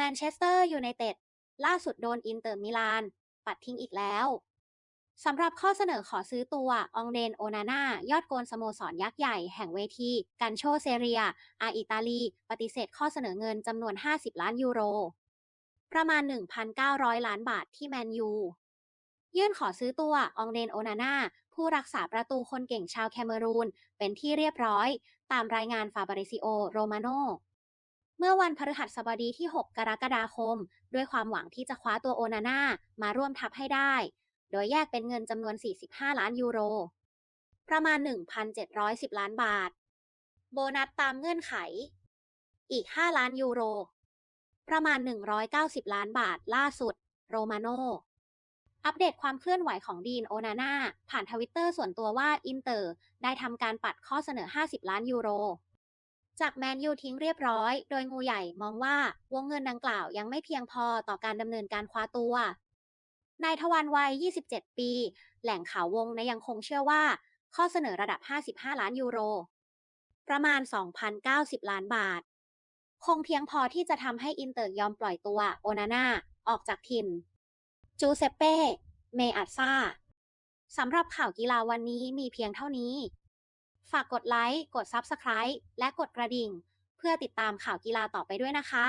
แมนเชสเตอร์ยูไนเต็ดล่าสุดโดนอินเตอร์มิลาน ปัดทิ้งอีกแล้วสำหรับข้อเสนอขอซื้อตัวองเดนโอนาน่ายอดโกนสโมสรยักษ์ใหญ่แห่งเวที กันโชเซเรีย อาอิตาลี ปฏิเสธข้อเสนอเงินจำนวน 50 ล้านยูโร ประมาณ 1,900 ล้านบาทที่แมนยู ยื่นขอซื้อตัวองเดนโอนาน่าผู้รักษาประตูคนเก่งชาวแคเมรูน เป็นที่เรียบร้อย ตามรายงานฟาบริซิโอ โรมาโน เมื่อวันพฤหัสบดีที่ 6 กรกฎาคม ด้วยความหวังที่จะคว้าตัวโอนาน่ามาร่วมทัพให้ได้ โดยแยกเป็นเงินจำนวน 45 ล้านยูโร ประมาณ 1,710 ล้านบาท โบนัสตามเงื่อนไข อีก 5 ล้านยูโร ประมาณ 190 ล้านบาทล่าสุด โรมาโนอัปเดตความเคลื่อนไหวของดีนโอนาน่าผ่านทวิตเตอร์ส่วนตัวว่าอินเตอร์ได้ทำการปัดข้อเสนอ 50 ล้านยูโร จากแมนยูทิ้งเรียบร้อย โดยงูใหญ่มองว่าวงเงินดังกล่าวยังไม่เพียงพอต่อการดำเนินการคว้าตัวนายทวันวัย 27 ปี แหล่งข่าววงในยังคงเชื่อว่า ข้อเสนอระดับ 55 ล้านยูโร ประมาณ 2,090 ล้านบาท คงเพียงพอที่จะทำให้อินเตอร์ยอมปล่อยตัวโอนาน่าออกจากถิ่น จูเซเป้ เมอัตซาสำหรับข่าวกีฬาวันนี้มีเพียงเท่านี้ ฝากกดไลค์ กด Subscribe และกดกระดิ่ง เพื่อติดตามข่าวกีฬาต่อไปด้วยนะคะ